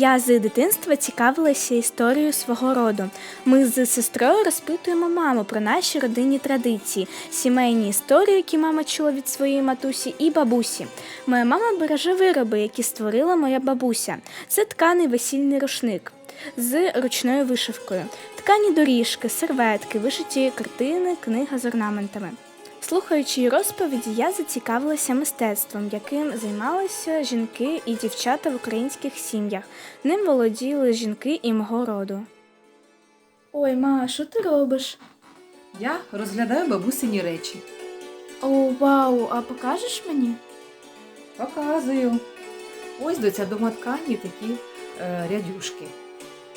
Я з дитинства цікавилася історією свого роду. Ми з сестрою розпитуємо маму про наші родинні традиції, сімейні історії, які мама чула від своєї матусі і бабусі. Моя мама береже вироби, які створила моя бабуся. Це тканий весільний рушник з ручною вишивкою, ткані доріжки, серветки, вишиті картини, книга з орнаментами. Слухаючи її розповіді, я зацікавилася мистецтвом, яким займалися жінки і дівчата в українських сім'ях. Ним володіли жінки і мого роду. Ой, ма, що ти робиш? Я розглядаю бабусині речі. О, вау, а покажеш мені? Показую. Ось до ця домоткані такі е, рядюшки.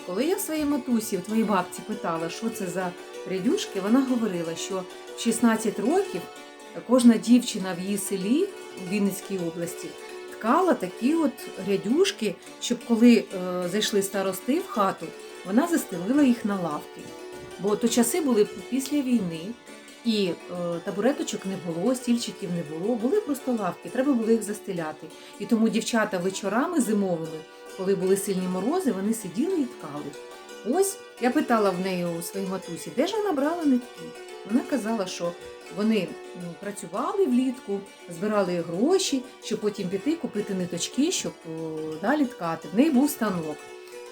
Коли я в своїй матусі, в твоїй бабці питала, що це за рядюшки, вона говорила, що в 16 років кожна дівчина в її селі у Вінницькій області ткала такі от рядюшки, щоб коли е, зайшли старости в хату, вона застелила їх на лавки. Бо то часи були після війни, і е, табуреточок не було, стільчиків не було, були просто лавки, треба було їх застеляти. І тому дівчата вечорами зимовими, коли були сильні морози, вони сиділи і ткали. Ось я питала в неї у своїй матусі, де ж вона брала нитки. Вона казала, що вони працювали влітку, збирали гроші, щоб потім піти купити ниточки, щоб далі ткати. В неї був станок.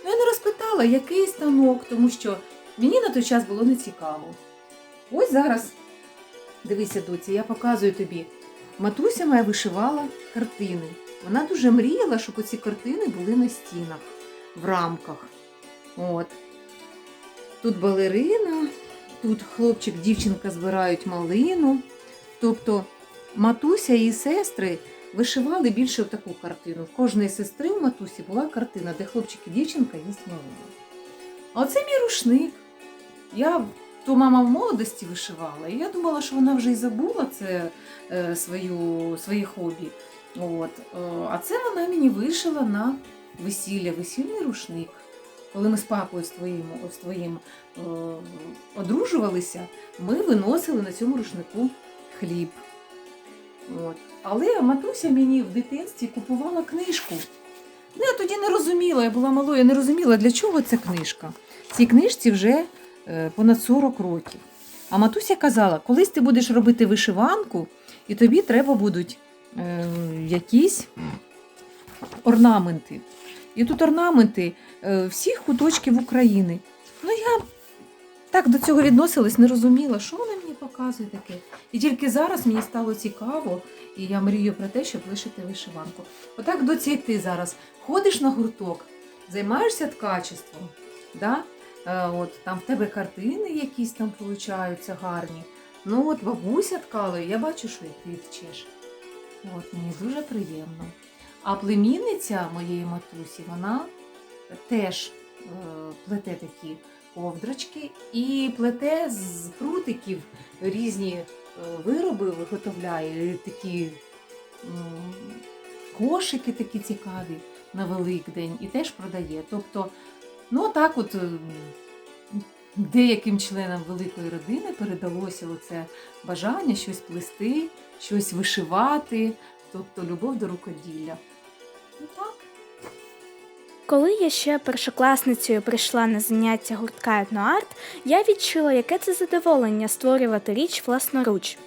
Ну, я не розпитала, який станок, тому що мені на той час було нецікаво. Ось зараз, дивися, доці, я показую тобі. Матуся моя вишивала картини. Вона дуже мріяла, щоб оці картини були на стінах, в рамках. От. Тут балерина, тут хлопчик, дівчинка збирають малину. Тобто матуся і сестри вишивали більше в таку картину. В кожної сестри у матусі була картина, де хлопчик і дівчинка їсть малину. А оце мій рушник. Я то мама в молодості вишивала, і я думала, що вона вже й забула це е, свою, своє хобі. От. Е, а це вона мені вишила на весілля, весільний рушник. Коли ми з папою з твоїм, з твоїм е, одружувалися, ми виносили на цьому рушнику хліб. От. Але матуся мені в дитинстві купувала книжку. Ну, я тоді не розуміла, я була малою, я не розуміла, для чого ця книжка. Цій книжці вже е, понад 40 років. А матуся казала, колись ти будеш робити вишиванку, і тобі треба будуть е, якісь орнаменти. І тут орнаменти е, всіх куточків України. Ну я так до цього відносилась, не розуміла, що вона мені показує таке. І тільки зараз мені стало цікаво, і я мрію про те, щоб вишити вишиванку. Отак доці ти зараз ходиш на гурток, займаєшся ткачеством. Да? Е, от, там в тебе картини якісь там получаються гарні. Ну от бабуся ткала, я бачу, що і ти вчиш. От, мені дуже приємно. А племінниця моєї матусі, вона теж е, плете такі ковдрочки і плете з прутиків різні е, вироби виготовляє, такі кошики такі цікаві на Великдень і теж продає. Тобто, ну так от е, деяким членам великої родини передалося оце бажання щось плести, щось вишивати, тобто любов до рукоділля. Ну так. Коли я ще першокласницею прийшла на заняття гуртка етноарт, я відчула, яке це задоволення створювати річ власноруч.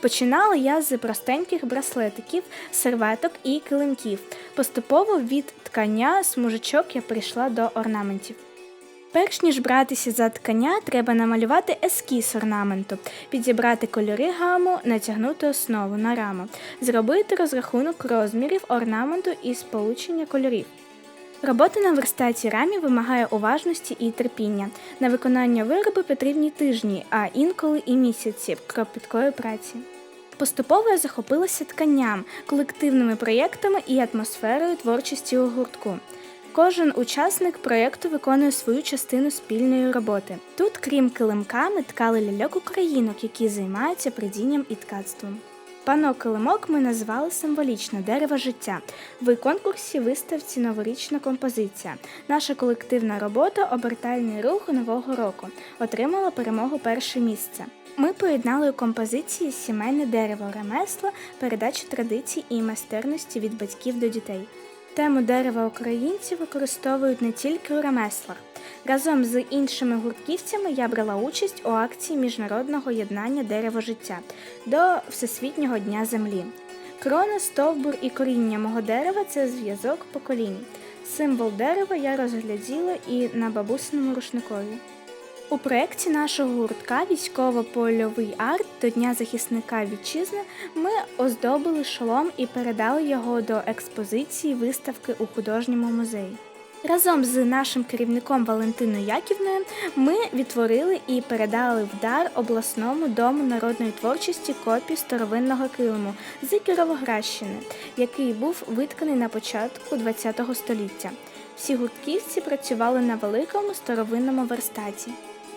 Починала я з простеньких браслетиків, серветок і килимків. Поступово від ткання смужечок я прийшла до орнаментів. Перш ніж братися за ткання, треба намалювати ескіз орнаменту, підібрати кольори гаму, натягнути основу на раму, зробити розрахунок розмірів орнаменту і сполучення кольорів. Робота на верстаті рамі вимагає уважності і терпіння. На виконання виробу потрібні тижні, а інколи і місяці кропіткої праці. Поступово я захопилася тканням, колективними проєктами і атмосферою творчості у гуртку. Кожен учасник проєкту виконує свою частину спільної роботи. Тут, крім килимка, ми ткали ляльок українок, які займаються придінням і ткацтвом. Панно килимок ми назвали символічно дерево життя. В конкурсі виставці новорічна композиція. Наша колективна робота Обертальний рух нового року отримала перемогу перше місце. Ми поєднали у композиції сімейне дерево ремесла, передачу традицій і майстерності від батьків до дітей. Тему дерева українці використовують не тільки у ремеслах. Разом з іншими гуртківцями я брала участь у акції міжнародного єднання дерево життя до Всесвітнього дня землі. Крона, стовбур і коріння мого дерева це зв'язок поколінь. Символ дерева я розгляділа і на бабусиному рушникові. У проєкті нашого гуртка Військово-польовий арт до Дня захисника вітчизни ми оздобили шолом і передали його до експозиції виставки у художньому музеї. Разом з нашим керівником Валентиною Яківною ми відтворили і передали в дар обласному дому народної творчості копію старовинного килиму з Кіровоградщини, який був витканий на початку ХХ століття. Всі гуртківці працювали на великому старовинному верстаті.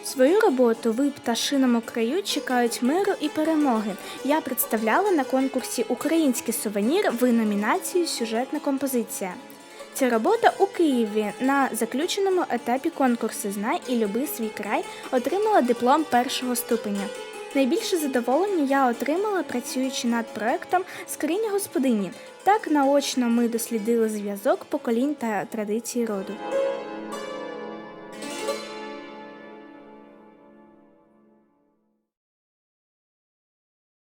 Свою роботу в пташиному краю чекають миру і перемоги. Я представляла на конкурсі Український сувенір в номінації Сюжетна композиція. Ця робота у Києві на заключеному етапі конкурсу Знай і люби свій край отримала диплом першого ступеня. Найбільше задоволення я отримала, працюючи над проектом Скриня господині. Так наочно ми дослідили зв'язок поколінь та традицій роду.